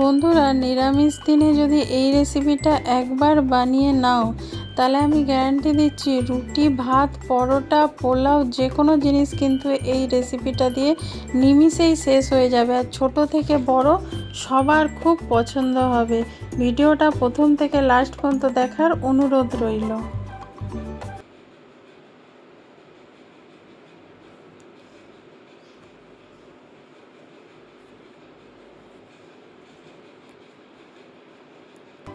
বন্ধুরা, নিরামিষ দিনে যদি এই রেসিপিটা একবার বানিয়ে নাও, তাহলে আমি গ্যারান্টি দিচ্ছি রুটি, ভাত, পরোটা, পোলাও যে কোনো জিনিস কিন্তু এই রেসিপিটা দিয়ে নিমিষেই শেষ হয়ে যাবে। আর ছোট থেকে বড় সবার খুব পছন্দ হবে। ভিডিওটা প্রথম থেকে লাস্ট পর্যন্ত দেখার অনুরোধ রইল।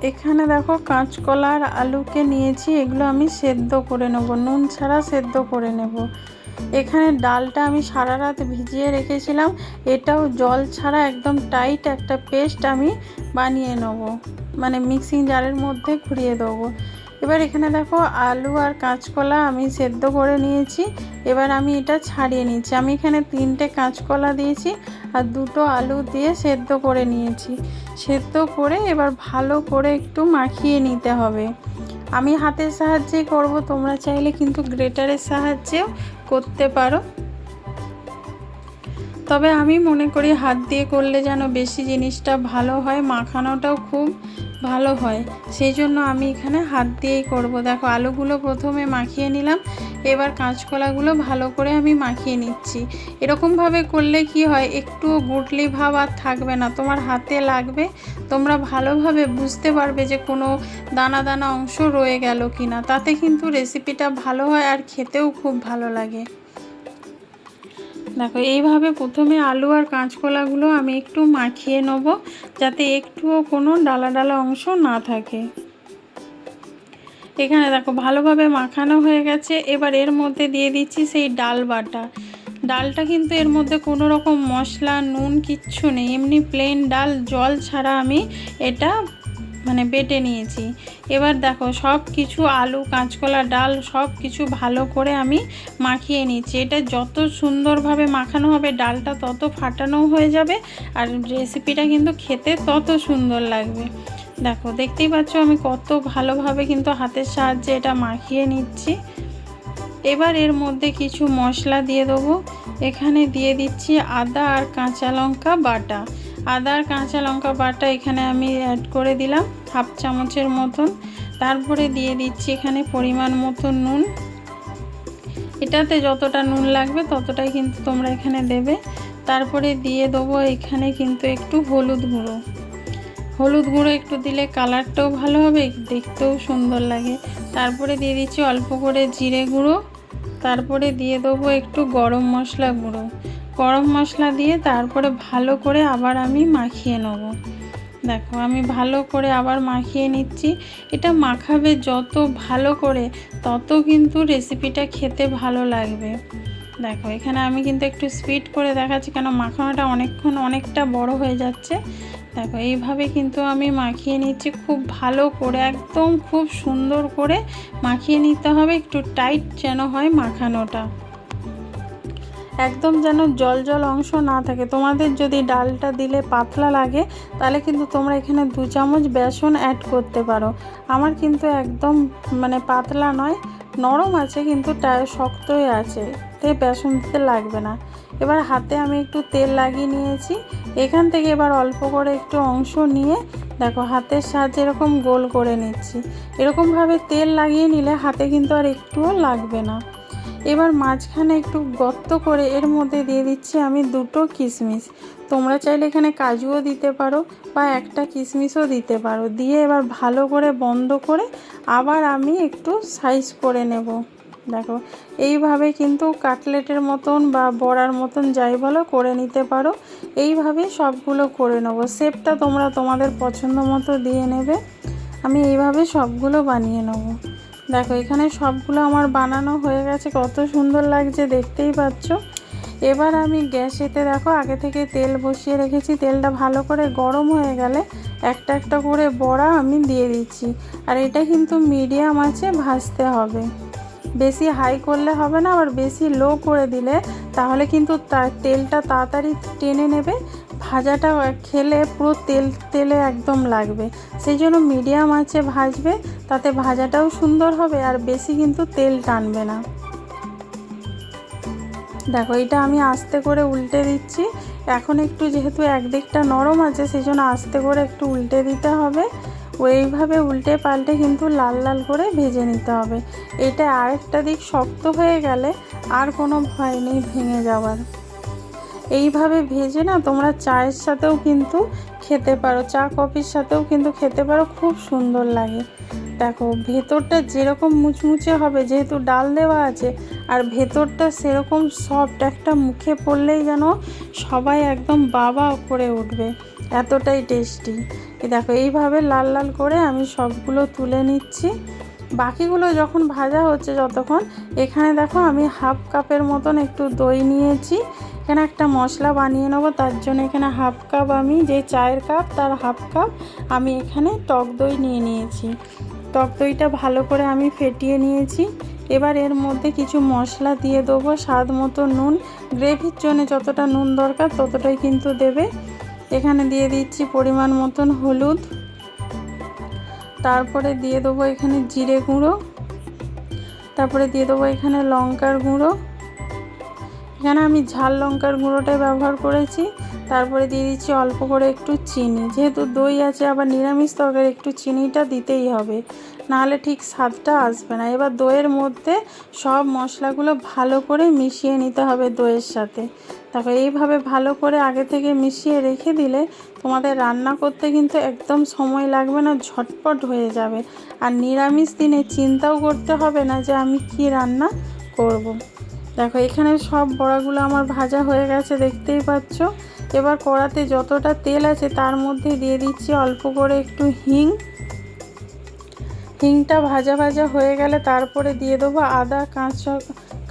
এখানে দেখো কাঁচকলা আর আলুকে নিয়েছি, এগুলো আমি সেদ্ধ করে নেব। নুন ছাড়া সেদ্ধ করে নেব। এখানে ডালটা আমি সারা রাত ভিজিয়ে রেখেছিলাম। এটাও জল ছাড়া একদম টাইট একটা পেস্ট আমি বানিয়ে নেব। মানে মিক্সিং জারের মধ্যে ঘুরিয়ে দেবো। এবার এখানে দেখো আলু আর কাঁচকলা আমি সেদ্ধ করে নিয়েছি। এবার আমি এটা ছাড়িয়ে নিয়েছি আমি এখানে তিনটে কাঁচকলা দিয়েছি আর দুটো আলু দিয়ে সেদ্ধ করে নিয়েছি। সেদ্ধ করে এবার ভালো করে একটু মাখিয়ে নিতে হবে। আমি হাতের সাহায্যে করব, তোমরা চাইলে কিন্তু গ্রেটারের সাহায্যেও করতে পারো। তবে আমি মনে করি হাত দিয়ে করলে যেন বেশি জিনিসটা ভালো হয়, মাখানোটাও খুব ভালো হয়। সেই জন্য আমি এখানে হাত দিয়েই করব। দেখো, আলুগুলো প্রথমে মাখিয়ে নিলাম, এবার কাঁচকলাগুলো ভালো করে আমি মাখিয়ে নিচ্ছি। এরকমভাবে করলে কি হয় একটুও গুটলি ভাব আর থাকবে না, তোমার হাতে লাগবে, তোমরা ভালোভাবে বুঝতে পারবে যে কোনো দানা দানা অংশ রয়ে গেল কি না তাতে কিন্তু রেসিপিটা ভালো হয় আর খেতেও খুব ভালো লাগে। দেখো, এইভাবে প্রথমে আলু আর কাঁচকলাগুলো আমি একটু মাখিয়ে নেব, যাতে একটুও কোনো ডালা ডালা অংশ না থাকে। এখানে দেখো, ভালোভাবে মাখানো হয়ে গেছে। এবার এর মধ্যে দিয়ে দিচ্ছি সেই ডাল বাটা। ডালটা কিন্তু এর মধ্যে কোনো রকম মশলা, নুন, কিচ্ছু নেই। এমনি প্লেন ডাল, জল ছাড়া আমি এটা মানে বেটে নিয়েছি। এবার দেখো সব কিছু আলু, কাঁচকলা, ডাল সব কিছু ভালো করে আমি মাখিয়ে নিচ্ছি। এটা যত সুন্দরভাবে মাখানো হবে, ডালটা তত ফাটানো হয়ে যাবে আর রেসিপিটা কিন্তু খেতে তত সুন্দর লাগবে। দেখো, দেখতেই পাচ্ছ আমি কত ভালোভাবে কিন্তু হাতের সাহায্যে এটা মাখিয়ে নিচ্ছি। এবার এর মধ্যে কিছু মশলা দিয়ে দেবো। এখানে দিয়ে দিচ্ছি আদা আর কাঁচা লঙ্কা বাটা। আদা আর কাঁচা লঙ্কা বাটা এখানে আমি অ্যাড করে দিলাম, হাফ চামচের মতন। তারপরে দিয়ে দিচ্ছি এখানে পরিমাণ মতো নুন। এটাতে যতটা নুন লাগবে ততটাই কিন্তু তোমরা এখানে দেবে। তারপরে দিয়ে দেবো এখানে কিন্তু একটু হলুদ গুঁড়ো। হলুদ গুঁড়ো একটু দিলে কালারটাও ভালো হবে, দেখতেও সুন্দর লাগে। তারপরে দিয়ে দিচ্ছি অল্প করে জিরে গুঁড়ো। তারপরে দিয়ে দেবো একটু গরম মশলা গুঁড়ো। গরম মশলা দিয়ে তারপরে ভালো করে আবার আমি মাখিয়ে নেব। দেখো, আমি ভালো করে আবার মাখিয়ে নিচ্ছি। এটা মাখাবে যত ভালো করে, তত কিন্তু রেসিপিটা খেতে ভালো লাগবে। দেখো, এখানে আমি কিন্তু একটু স্পিড করে দেখাচ্ছি, কেন মাখানোটা অনেকক্ষণ অনেকটা বড় হয়ে যাচ্ছে। দেখো, এইভাবে কিন্তু আমি মাখিয়ে নিচ্ছি, খুব ভালো করে, একদম খুব সুন্দর করে মাখিয়ে নিতে হবে, একটু টাইট যেন হয় মাখানোটা। একদম যেন জল জল অংশ না থাকে। তোমাদের যদি ডালটা দিলে পাতলা লাগে, তাহলে কিন্তু তোমরা এখানে দু চামচ বেসন অ্যাড করতে পারো। আমার কিন্তু একদম মানে পাতলা নয় নরম আছে কিন্তু শক্তই আছে তে বেসন দিতে লাগবে না। এবার হাতে আমি একটু তেল লাগিয়ে নিয়েছি। এখান থেকে এবার অল্প করে একটু অংশ নিয়ে দেখো হাতের সাহায্যে এরকম গোল করে নিচ্ছি। এরকমভাবে তেল লাগিয়ে নিলে হাতে কিন্তু আর একটুও লাগবে না। এবার মাঝখানে একটু গর্ত করে এর মধ্যে দিয়ে দিচ্ছি আমি দুটো কিশমিশ তোমরা চাইলে এখানে কাজুও দিতে পারো বা একটা কিশমিশও দিতে পারো। দিয়ে এবার ভালো করে বন্ধ করে আবার আমি একটু সাইজ করে নেব। দেখো, এইভাবে কিন্তু কাটলেটের মতন বা বড়ার মতন যাই বলো করে নিতে পারো। এইভাবে সবগুলো করে নেব। শেপটা তোমরা তোমাদের পছন্দ মতো দিয়ে নেবে। আমি এইভাবে সবগুলো বানিয়ে নেব। দেখো, এখানে সবগুলো আমার বানানো হয়ে গেছে। কত সুন্দর লাগছে, দেখতেই পাচ্ছ? এবার আমি গ্যাসেতে দেখো, আগে থেকে তেল বসিয়ে রেখেছি। তেলটা ভালো করে গরম হয়ে গেলে একটা একটা করে বড়া আমি দিয়ে দিচ্ছি। আর এটা কিন্তু মিডিয়াম আছে, ভাজতে হবে। বেশি হাই করলে হবে না, আবার বেশি লো করে দিলে তাহলে কিন্তু তেলটা তাড়াতাড়ি টেনে নেবে। ভাজাটা খেলে পুরো তেল, তেলে একদম লাগবে। সেই জন্য মিডিয়াম আছে ভাজবে, তাতে ভাজাটাও সুন্দর হবে আর বেশি কিন্তু তেল টানবে না। দেখো, এটা আমি আস্তে করে উল্টে দিচ্ছি। এখন একটু যেহেতু একদিকটা নরম আছে, সেই জন্য আস্তে করে একটু উল্টে দিতে হবে। ওইভাবে উল্টে পাল্টে কিন্তু লাল লাল করে ভেজে নিতে হবে। এটা আরেকটা দিক শক্ত হয়ে গেলে আর কোনো ভয় নেই ভেঙে যাওয়ার। এইভাবে ভেজে না তোমরা চায়ের সাথেও কিন্তু খেতে পারো, চা, কফির সাথেও কিন্তু খেতে পারো, খুব সুন্দর লাগে। দেখো, ভেতরটা যেরকম মুচমুচে হবে, যেহেতু ডাল দেওয়া আছে, আর ভেতরটা সেরকম সফট একটা মুখে পড়লেই যেন সবাই একদম বাবা করে উঠবে। এতটাই টেস্টি। দেখো, এইভাবে লাল লাল করে আমি সবগুলো তুলে নিচ্ছি। বাকিগুলো যখন ভাজা হচ্ছে যতক্ষণ, এখানে দেখো আমি হাফ কাপের মতন একটু দই নিয়েছি। এখানে একটা মশলা বানিয়ে নেব, তার জন্য এখানে হাফ কাপ আমি, যে চায়ের কাপ, তার হাফ কাপ আমি এখানে টক দই নিয়ে নিয়েছি। টক দইটা ভালো করে আমি ফেটিয়ে নিয়েছি। এবার এর মধ্যে কিছু মশলা দিয়ে দেবো, স্বাদ মতো নুন। গ্রেভির জন্য যতটা নুন দরকার, ততটাই কিন্তু দেবে। এখানে দিয়ে দিচ্ছি পরিমাণ মতন হলুদ। তারপরে দিয়ে দেবো এখানে জিরে গুঁড়ো। তারপরে দিয়ে দেবো এখানে লঙ্কার গুঁড়ো। এখানে আমি ঝাল লঙ্কার গুঁড়োটাই ব্যবহার করেছি। তারপরে দিয়ে দিচ্ছি অল্প করে একটু চিনি। যেহেতু দই আছে, আবার নিরামিষ তরকারি, একটু চিনিটা দিতেই হবে। নাহলে ঠিক স্বাদটা আসবে না। এবার দইয়ের মধ্যে সব মশলাগুলো ভালো করে মিশিয়ে নিতে হবে দইয়ের সাথে। তারপর এইভাবে ভালো করে আগে থেকে মিশিয়ে রেখে দিলে তোমাদের রান্না করতে কিন্তু একদম সময় লাগবে না, ঝটপট হয়ে যাবে। আর নিরামিষ দিনে চিন্তাও করতে হবে না যে আমি কি রান্না করব। দেখো, এখানে সব বড়াগুলো আমার ভাজা হয়ে গেছে, দেখতেই পাচ্ছ। এবার কড়াতে যতটা তেল আছে তার মধ্যে দিয়ে দিচ্ছি অল্প করে একটু হিং। হিংটা ভাজা ভাজা হয়ে গেলে তারপরে দিয়ে দেবো আদা, কাঁচা,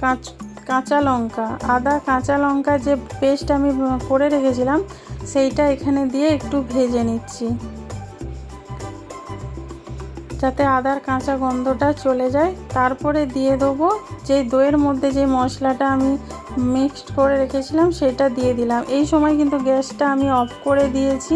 কাঁচ, কাঁচা লঙ্কা। আদা, কাঁচা লঙ্কা যে পেস্ট আমি করে রেখেছিলাম, সেইটা এখানে দিয়ে একটু ভেজে নিচ্ছি। যাতে আদার কাঁচা গন্ধটা চলে যায়। তারপরে দিয়ে দেবো যে দইয়ের মধ্যে যে মশলাটা আমি মিক্সড করে রেখেছিলাম, সেটা দিয়ে দিলাম। এই সময় কিন্তু গ্যাসটা আমি অফ করে দিয়েছি।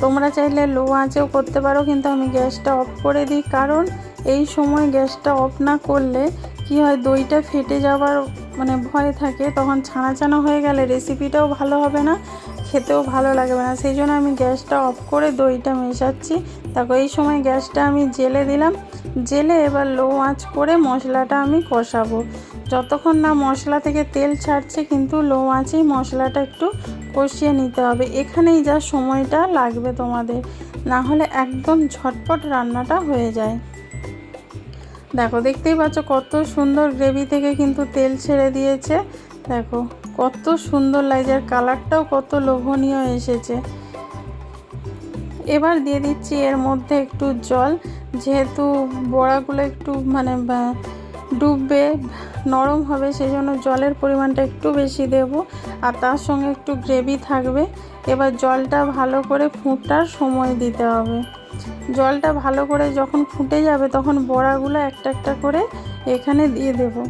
তোমরা চাইলে লো আঁচেও করতে পারো, কিন্তু আমি গ্যাসটা অফ করে দিই, কারণ এই সময় গ্যাসটা অফ না করলে কি হয়, দইটা ফেটে যাওয়ার মানে ভয় থাকে, তখন ছানা ছানা হয়ে গেলে রেসিপিটাও ভালো হবে না। খেতেও ভালো লাগবে না। সেই জন্য আমি গ্যাসটা অফ করে দইটা মেশাচ্ছি। দেখো, এই সময় গ্যাসটা আমি জেলে দিলাম। জেলে এবার লো আঁচ করে মশলাটা আমি কষাবো। যতক্ষণ না মশলা থেকে তেল ছাড়ছে, কিন্তু লো আঁচেই মশলাটা একটু কষিয়ে নিতে হবে। এখানেই যা সময়টা লাগবে তোমাদের। না হলে একদম ঝটপট রান্নাটা হয়ে যায়। দেখো, দেখতেই পাচ্ছ কত সুন্দর গ্রেভি থেকে কিন্তু তেল ছেড়ে দিয়েছে। দেখো কত সুন্দর লাগছে, আর কালারটাও কত লোভনীয় এসেছে। এবার দিয়ে দিচ্ছি এর মধ্যে একটু জল, যেহেতু বড়াগুলো একটু মানে ডুববে, নরম হবে সেই জন্য জলের পরিমাণটা একটু বেশি দেব, আর তার সঙ্গে একটু গ্রেভি থাকবে। এবার জলটা ভালো করে ফুটার সময় দিতে হবে। জলটা ভালো করে যখন ফুটে যাবে, তখন বড়াগুলো একটা একটা করে এখানে দিয়ে দেবো।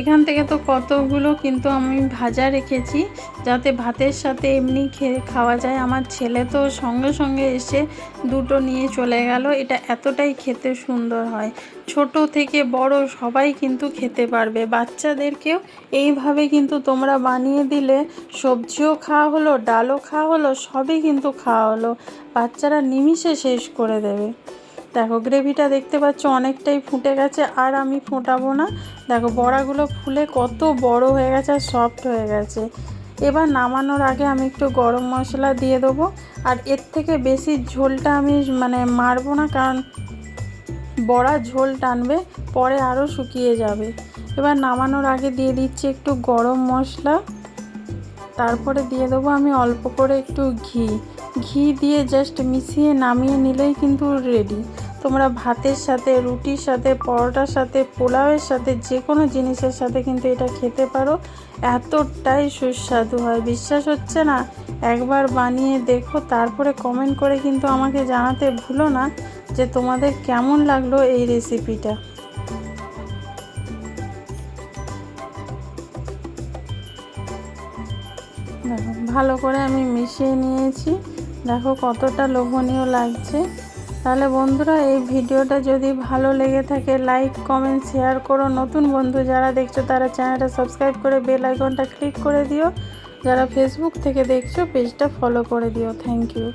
এখান থেকে তো কতগুলো কিন্তু আমি ভাজা রেখেছি, যাতে ভাতের সাথে এমনি খেয়ে খাওয়া যায়। আমার ছেলে তো সঙ্গে সঙ্গে এসে দুটো নিয়ে চলে গেল। এটা এতটাই খেতে সুন্দর হয়। ছোট থেকে বড় সবাই কিন্তু খেতে পারবে। বাচ্চাদেরকেও এইভাবে কিন্তু তোমরা বানিয়ে দিলে, সবজিও খাওয়া হলো, ডালও খাওয়া হলো, সবই কিন্তু খাওয়া হলো। বাচ্চারা নিমিষে শেষ করে দেবে। দেখো গ্রেভিটা দেখতে পাচ্ছ অনেকটাই ফুটে গেছে, আর আমি ফোটাবো না। দেখো, বড়াগুলো ফুলে কত বড় হয়ে গেছে আর সফট হয়ে গেছে। এবার নামানোর আগে আমি একটু গরম মশলা দিয়ে দেবো, আর এর থেকে বেশি ঝোলটা আমি মানে মারবো না, কারণ বড়া ঝোল টানবে, পরে আরও শুকিয়ে যাবে। এবার নামানোর আগে দিয়ে দিচ্ছি একটু গরম মশলা। তারপরে দিয়ে দেবো আমি অল্প করে একটু ঘি। ঘি দিয়ে জাস্ট মিশিয়ে নামিয়ে নিলেই কিন্তু রেডি তোমরা ভাতের সাথে, রুটির সাথে, পরোটার সাথে, পোলাওয়ের সাথে যে কোনো জিনিসের সাথে কিন্তু এটা খেতে পারো। এতটাই সুস্বাদু হয়, বিশ্বাস হচ্ছে না? একবার বানিয়ে দেখো, তারপরে কমেন্ট করে কিন্তু আমাকে জানাতে ভুলো না যে তোমাদের কেমন লাগল এই রেসিপিটা ভালো করে আমি মিশিয়ে নিয়েছি। দেখো কতটা লোভনীয় লাগছে। তাহলে বন্ধুরা, এই ভিডিওটা যদি ভালো লেগে থাকে লাইক কমেন্ট শেয়ার করো। নতুন বন্ধু যারা দেখছ, তারা চ্যানেলটা সাবস্ক্রাইব করে বেল আইকনটা ক্লিক করে দিও। যারা ফেসবুক থেকে দেখছ পেজটা ফলো করে দিও। Thank you